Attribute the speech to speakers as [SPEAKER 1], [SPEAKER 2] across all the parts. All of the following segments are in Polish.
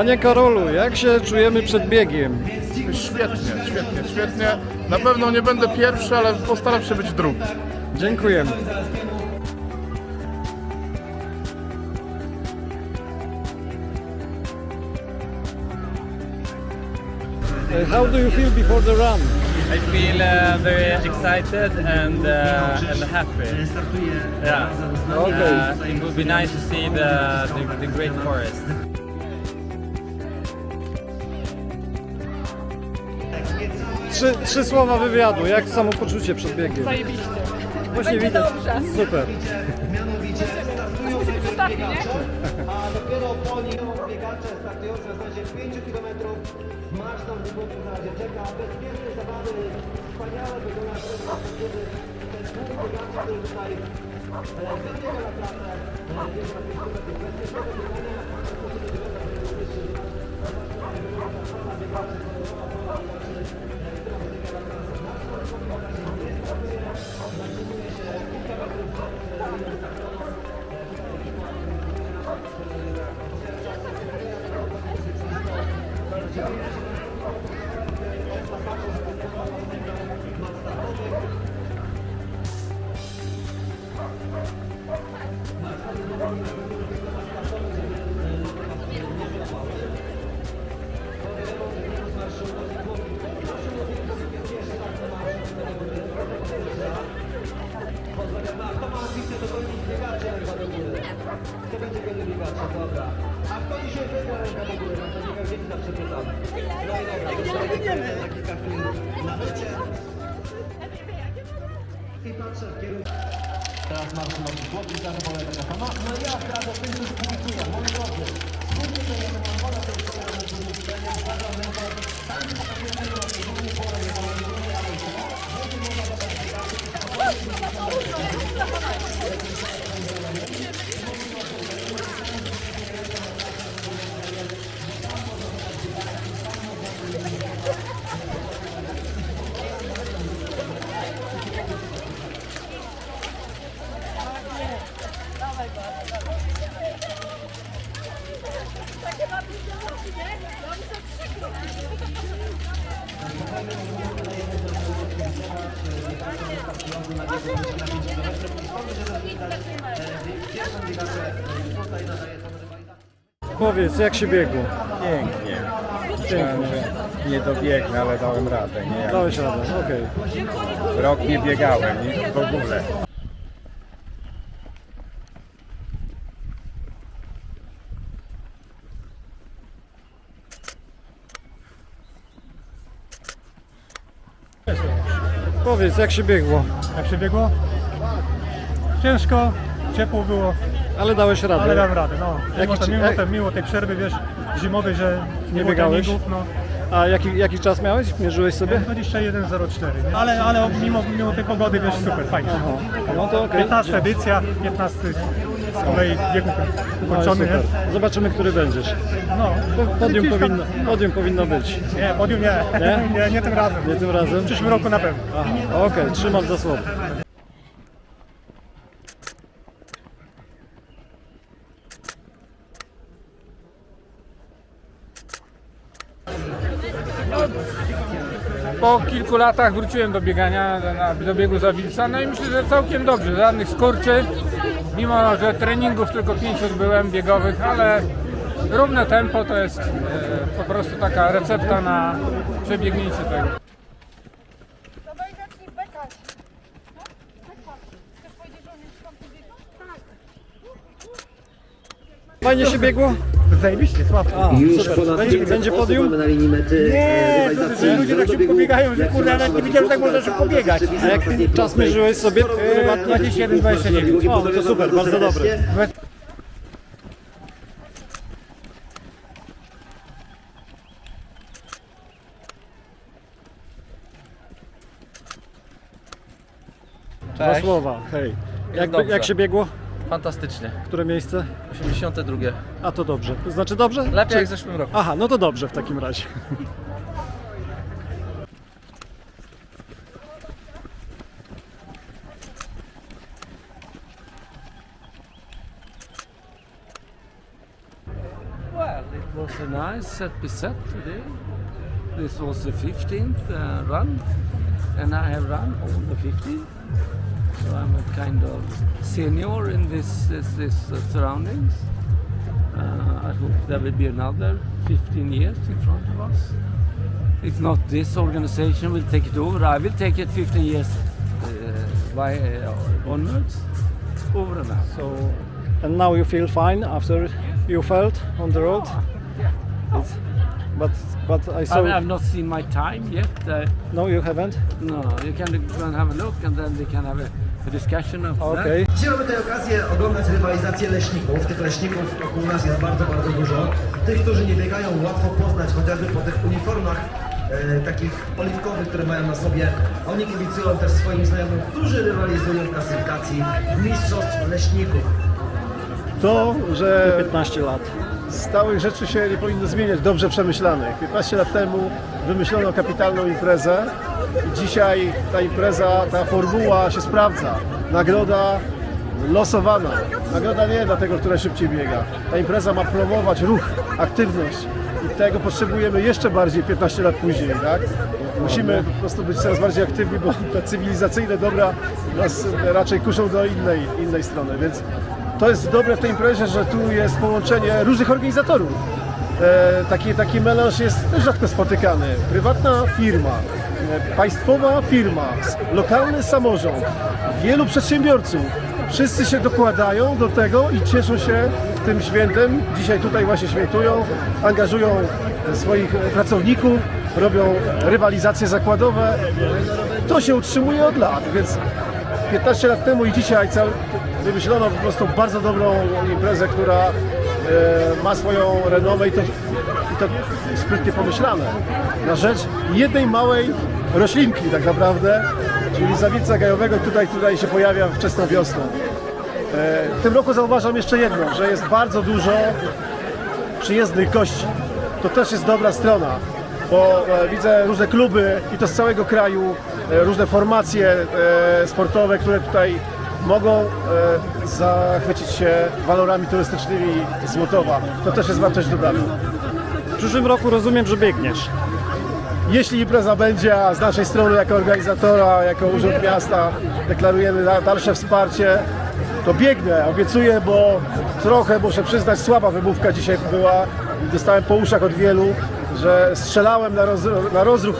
[SPEAKER 1] Panie Karolu, jak się czujemy przed biegiem?
[SPEAKER 2] Świetnie, świetnie, świetnie. Na pewno nie będę pierwszy, ale postaram się być drugi.
[SPEAKER 1] Dziękujemy. Uh, How do you feel before the run?
[SPEAKER 3] I feel uh, very excited and uh, and happy. Yeah.
[SPEAKER 1] Okay.
[SPEAKER 3] Uh, it would be nice to see the, the, the great forest.
[SPEAKER 1] Trzy, trzy słowa wywiadu. Jak samopoczucie przed biegiem?
[SPEAKER 4] Zajebiście.
[SPEAKER 1] Właśnie
[SPEAKER 4] Będzie
[SPEAKER 1] widać.
[SPEAKER 4] dobrze.
[SPEAKER 1] Super.
[SPEAKER 4] Musi być ostatni, nie?
[SPEAKER 5] a dopiero po nim biegacze startujący na zasadzie 5 km marsz tam długo na razie czeka. Bezpieczne zawody, wspaniale wygląda perspektywy. Ten dwóch biegaczy, który tutaj e, wybiega na e, jest biegania. Kto na kilka chwil na mycie. I patrzę w taka sama. No i ja teraz do końca publikuję. Moi drodzy, spójrzcie to, jak mam wola, to jest to, jak mam publikuję. Uważam, że to tam pokazujemy na tej drugiej porę, nie wolno, ale i to. Będzie można zobaczyć biegaczy.
[SPEAKER 1] Powiedz, jak się biegło?
[SPEAKER 6] Pięknie. Myślałem, że nie dobiegnę, ale dałem radę. Nie?
[SPEAKER 1] Dałeś radę, okej.
[SPEAKER 6] Rok nie biegałem, nie, w ogóle.
[SPEAKER 1] Powiedz, jak się biegło?
[SPEAKER 7] Jak się biegło? Ciężko, ciepło było,
[SPEAKER 1] Ale dałeś radę.
[SPEAKER 7] ale dam radę. No.
[SPEAKER 1] Jaki
[SPEAKER 7] Mimo,
[SPEAKER 1] ci-
[SPEAKER 7] te, mimo, te, mimo tej przerwy, wiesz, zimowej, że
[SPEAKER 1] Nie
[SPEAKER 7] było
[SPEAKER 1] biegałeś?
[SPEAKER 7] treningów, No,
[SPEAKER 1] A jaki, jaki czas miałeś? Mierzyłeś sobie?
[SPEAKER 7] 21.04, nie? ale, ale mimo, mimo tej pogody, wiesz, super, fajnie.
[SPEAKER 1] No to okej.
[SPEAKER 7] 15 edycja, 15 z kolei
[SPEAKER 1] No
[SPEAKER 7] ukończony,
[SPEAKER 1] super.
[SPEAKER 7] nie?
[SPEAKER 1] Zobaczymy, który będziesz.
[SPEAKER 7] No,
[SPEAKER 1] Podium powinno, podium powinno być.
[SPEAKER 7] Nie, podium nie.
[SPEAKER 1] Nie?
[SPEAKER 7] nie, nie tym razem.
[SPEAKER 1] Nie tym razem?
[SPEAKER 7] W przyszłym roku na pewno.
[SPEAKER 1] Okej, trzymam za słowo.
[SPEAKER 8] Po kilku latach wróciłem do biegania, do biegu za Wilsa, no i myślę, że całkiem dobrze, żadnych skurczy, mimo że treningów tylko 5 odbyłem biegowych, ale równe tempo to jest e, po prostu taka recepta na przebiegnięcie tego.
[SPEAKER 1] Fajnie się biegło?
[SPEAKER 7] Zajebiście, słabo.
[SPEAKER 5] Już ponad
[SPEAKER 1] Będzie,
[SPEAKER 5] 500
[SPEAKER 1] będzie
[SPEAKER 5] osób
[SPEAKER 1] podium?
[SPEAKER 5] mamy na linii mety e, rywalizacji
[SPEAKER 7] to ludzie tak szybko
[SPEAKER 5] zarodobiegu.
[SPEAKER 7] biegają, że
[SPEAKER 5] Jak
[SPEAKER 7] kurde, nawet nie wiedziałem, że tak można szybko biegać.
[SPEAKER 1] A jak czas mierzyłeś sobie prywatnie?
[SPEAKER 7] 21, 29.
[SPEAKER 1] O, no to super, bardzo dobry. Dwa słowa, hej. Jak,
[SPEAKER 9] dobrze.
[SPEAKER 1] jak się biegło?
[SPEAKER 9] Fantastycznie.
[SPEAKER 1] Które miejsce?
[SPEAKER 9] 82.
[SPEAKER 1] A to dobrze. To znaczy dobrze?
[SPEAKER 9] Lepiej
[SPEAKER 1] Czy-
[SPEAKER 9] jak w zeszłym roku.
[SPEAKER 1] Aha, no to dobrze w takim razie.
[SPEAKER 9] Well, it was
[SPEAKER 10] a nice set set today. This was the 15th uh, run, and I have run all the 15. So I'm a kind of senior in this this, this uh, surroundings. Uh, I hope there will be another 15 years in front of us. If not, this organization will take it over. I will take it 15 years uh, by uh, onwards, over and out.
[SPEAKER 1] So, and now you feel fine after you felt on the road? It's, but but I
[SPEAKER 10] I
[SPEAKER 1] saw
[SPEAKER 10] mean, I've not seen my time yet. Uh,
[SPEAKER 1] no, you haven't.
[SPEAKER 10] no, you can go and have a look, and then we can have a,
[SPEAKER 1] Okay.
[SPEAKER 5] Dzisiaj mamy tę okazję oglądać rywalizację leśników. Tych leśników wokół nas jest bardzo, bardzo dużo. Tych, którzy nie biegają, łatwo poznać chociażby po tych uniformach e, takich oliwkowych, które mają na sobie. Oni kibicują też swoim znajomym, którzy rywalizują w klasyfikacji mistrzostw leśników.
[SPEAKER 7] To, że
[SPEAKER 1] 15 lat.
[SPEAKER 7] stałych rzeczy się nie powinno zmieniać, dobrze przemyślanych. 15 lat temu wymyślono kapitalną imprezę i dzisiaj ta impreza, ta formuła się sprawdza. Nagroda losowana. Nagroda nie dla tego, który szybciej biega. Ta impreza ma promować ruch, aktywność i tego potrzebujemy jeszcze bardziej 15 lat później, tak? Musimy po prostu być coraz bardziej aktywni, bo te cywilizacyjne dobra nas raczej kuszą do innej, innej strony, więc to jest dobre w tej imprezie, że tu jest połączenie różnych organizatorów. E, taki, taki melanż jest też rzadko spotykany. Prywatna firma, e, państwowa firma, lokalny samorząd, wielu przedsiębiorców. Wszyscy się dokładają do tego i cieszą się tym świętem. Dzisiaj tutaj właśnie świętują, angażują swoich pracowników, robią rywalizacje zakładowe. To się utrzymuje od lat, więc 15 lat temu i dzisiaj cały, wymyślono po prostu bardzo dobrą imprezę, która e, ma swoją renomę i to, i to sprytnie pomyślane na rzecz jednej małej roślinki tak naprawdę, czyli zawilca gajowego, tutaj, tutaj się pojawia wczesną wiosną. E, w tym roku zauważam jeszcze jedno, że jest bardzo dużo przyjezdnych gości. To też jest dobra strona, bo e, widzę różne kluby i to z całego kraju, e, różne formacje e, sportowe, które tutaj mogą e, zachwycić się walorami turystycznymi z Złotowa. To też jest wartość dodana.
[SPEAKER 1] W przyszłym roku rozumiem, że biegniesz.
[SPEAKER 7] Jeśli impreza będzie, a z naszej strony jako organizatora, jako Urząd Miasta deklarujemy dalsze wsparcie, to biegnę, obiecuję, bo trochę muszę przyznać, słaba wymówka dzisiaj była. Dostałem po uszach od wielu, że strzelałem na, roz, na rozruch,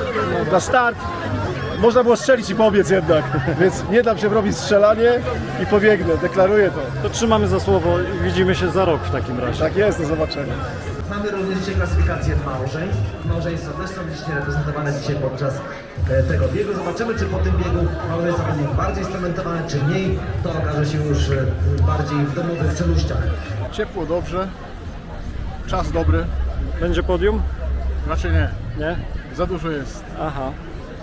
[SPEAKER 7] na start. Można było strzelić i pobiec jednak, więc nie dam się robić strzelanie i pobiegnę, deklaruję to.
[SPEAKER 1] To trzymamy za słowo i widzimy się za rok w takim razie.
[SPEAKER 7] Tak jest, do zobaczenia.
[SPEAKER 5] Mamy również dzisiaj klasyfikację małżeństw. Małżeństwa też są licznie reprezentowane dzisiaj podczas e, tego biegu. Zobaczymy, czy po tym biegu małżeństwa będą bardziej scementowane, czy mniej. To okaże się już e, bardziej w domowych czeluściach.
[SPEAKER 2] Ciepło, dobrze. Czas dobry.
[SPEAKER 1] Będzie podium?
[SPEAKER 2] Raczej nie.
[SPEAKER 1] Nie?
[SPEAKER 2] Za dużo jest
[SPEAKER 1] Aha.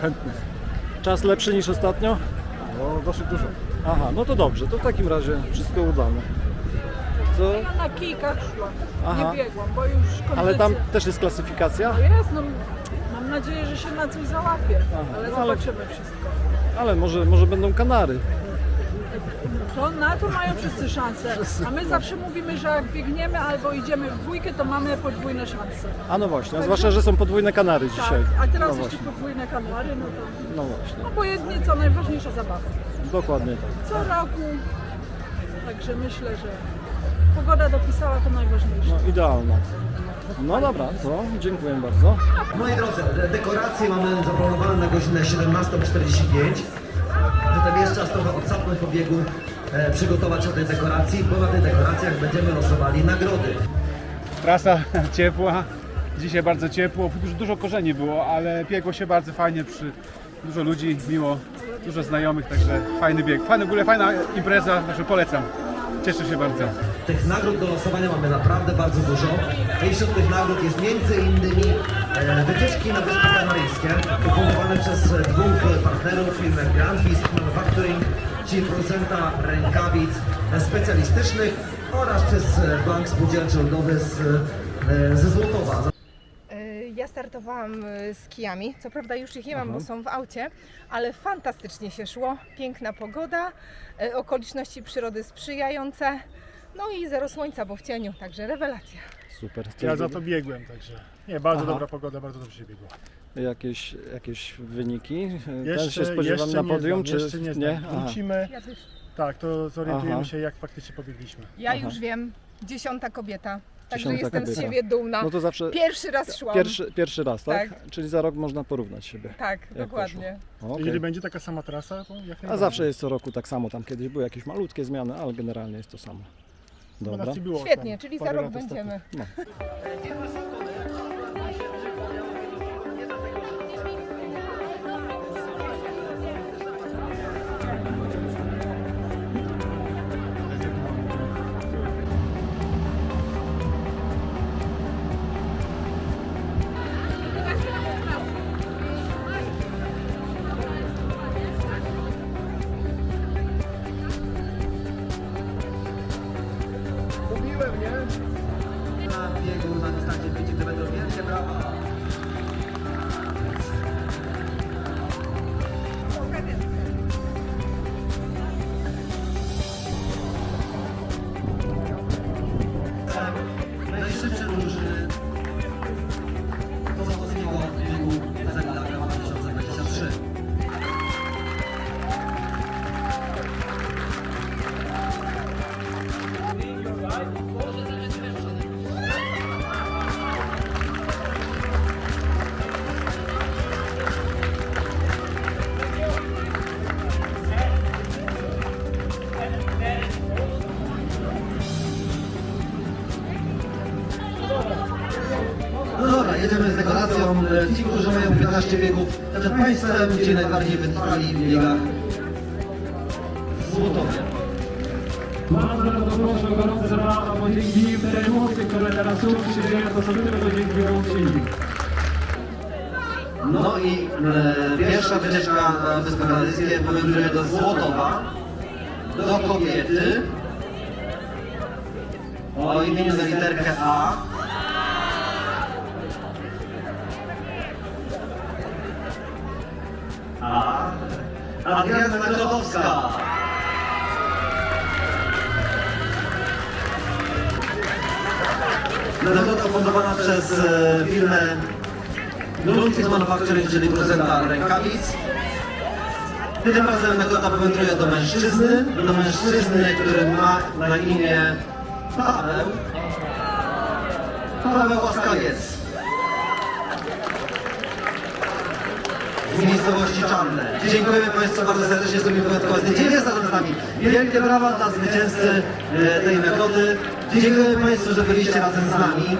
[SPEAKER 2] chętnych.
[SPEAKER 1] Czas lepszy niż ostatnio?
[SPEAKER 2] No, dosyć dużo.
[SPEAKER 1] Aha, no to dobrze, to w takim razie wszystko udane. Co?
[SPEAKER 4] Ja na kijkach szłam.
[SPEAKER 1] Aha.
[SPEAKER 4] Nie biegłam, bo już kondycja...
[SPEAKER 1] Ale tam też jest klasyfikacja?
[SPEAKER 4] No jest, no mam nadzieję, że się na coś załapie, ale
[SPEAKER 1] no ale-
[SPEAKER 4] zobaczymy wszystko.
[SPEAKER 1] Ale może, może będą Kanary.
[SPEAKER 4] To na to mają wszyscy szanse. A my zawsze mówimy, że jak biegniemy albo idziemy w dwójkę, to mamy podwójne szanse.
[SPEAKER 1] A no właśnie, a zwłaszcza, że są podwójne Kanary dzisiaj.
[SPEAKER 4] Tak, a teraz
[SPEAKER 1] no
[SPEAKER 4] jeszcze
[SPEAKER 1] właśnie,
[SPEAKER 4] podwójne kanary, no to
[SPEAKER 1] no właśnie,
[SPEAKER 4] obojętnie co najważniejsza zabawa.
[SPEAKER 1] dokładnie tak.
[SPEAKER 4] Co roku, także myślę, że pogoda dopisała to najważniejsze.
[SPEAKER 1] No idealna. No dobra, to dziękuję bardzo.
[SPEAKER 5] Moi drodzy, de- dekoracje mamy zaplanowane na godzinę 17.45. Zatem jest czas trochę odsapnąć po biegu, przygotować się do tej dekoracji, bo na tych dekoracjach będziemy losowali nagrody.
[SPEAKER 6] Trasa ciepła, dzisiaj bardzo ciepło, dużo, dużo korzeni było, ale biegło się bardzo fajnie przy dużo ludzi, miło, dużo znajomych, także fajny bieg. Fajny, w ogóle fajna impreza, także polecam. Cieszę się bardzo.
[SPEAKER 5] Tych nagród do losowania mamy naprawdę bardzo dużo. I wśród tych nagród jest między innymi e, wycieczki na Wyspy Kanaryjskie, ufundowane przez dwóch partnerów, firmę Grand Fist Manufacturing, czyli producenta rękawic e, specjalistycznych oraz przez e, Bank Spółdzielczy Ludowy z, e, ze Złotowa.
[SPEAKER 11] Y, Ja startowałam y, z kijami. Co prawda już ich nie mam, bo są w aucie, ale fantastycznie się szło. Piękna pogoda, okoliczności przyrody sprzyjające. No i zero słońca, bo w cieniu, także rewelacja.
[SPEAKER 1] Super.
[SPEAKER 11] Ja za to biegłem, także nie, bardzo
[SPEAKER 1] Aha.
[SPEAKER 11] dobra pogoda, bardzo dobrze się biegło.
[SPEAKER 1] Jakieś, jakieś wyniki? Też
[SPEAKER 11] Jeszcze,
[SPEAKER 1] się spodziewam na podium,
[SPEAKER 11] nie
[SPEAKER 1] czy
[SPEAKER 11] znam, jeszcze nie? Znam.
[SPEAKER 1] Aha.
[SPEAKER 11] Wrócimy,
[SPEAKER 12] Ja też.
[SPEAKER 11] tak, to zorientujemy
[SPEAKER 1] Aha.
[SPEAKER 11] się jak faktycznie pobiegliśmy.
[SPEAKER 12] Ja
[SPEAKER 1] Aha.
[SPEAKER 12] już wiem, dziesiąta kobieta. Także
[SPEAKER 1] Dziesiąta
[SPEAKER 12] jestem z
[SPEAKER 1] kobieta.
[SPEAKER 12] siebie dumna.
[SPEAKER 1] No to zawsze
[SPEAKER 12] Pierwszy raz szłam.
[SPEAKER 1] pierwszy, pierwszy raz, tak?
[SPEAKER 12] Tak.
[SPEAKER 1] Czyli za rok można porównać siebie.
[SPEAKER 12] Tak,
[SPEAKER 1] Jak
[SPEAKER 12] dokładnie.
[SPEAKER 1] Okej.
[SPEAKER 11] Jeżeli będzie taka sama trasa, to jak
[SPEAKER 1] A
[SPEAKER 11] najbardziej.
[SPEAKER 1] zawsze jest co roku tak samo, tam kiedyś były jakieś malutkie zmiany, ale generalnie jest to samo.
[SPEAKER 11] Bo
[SPEAKER 1] Dobra.
[SPEAKER 11] nie było
[SPEAKER 12] Świetnie,
[SPEAKER 11] tam
[SPEAKER 12] czyli za
[SPEAKER 11] parę
[SPEAKER 12] rok
[SPEAKER 11] lat ostatnio.
[SPEAKER 12] będziemy.
[SPEAKER 1] No.
[SPEAKER 5] Ci, którzy mają 15 biegów, przed Państwem, ci najbardziej wytrwali w biegach w Złotowie.
[SPEAKER 13] Bardzo bardzo proszę o gorące brawa, bo dzięki te emocje, które teraz tu się dzieją, to są tylko dzięki wyłączeniu.
[SPEAKER 5] No i e, pierwsza wycieczka na Wyspę Kanadyjskie powędruje do Złotowa, do kobiety o imieniu na literkę. A. Adriana Grochowska. Nagroda fundowana przez e, firmę Grunfis Manufacturing, czyli producenta rękawic. Tym razem nagroda powędruje do mężczyzny, do mężczyzny, który ma na imię Paweł. Paweł Łaskawiec. Z miejscowości Czarne. Dziękujemy Państwu bardzo serdecznie, zrobimy wyjątkowe zdjęcie. Jest razem z nami. Wielkie brawa dla zwycięzcy e, tej nagrody. Dziękujemy Państwu, że byliście razem z nami.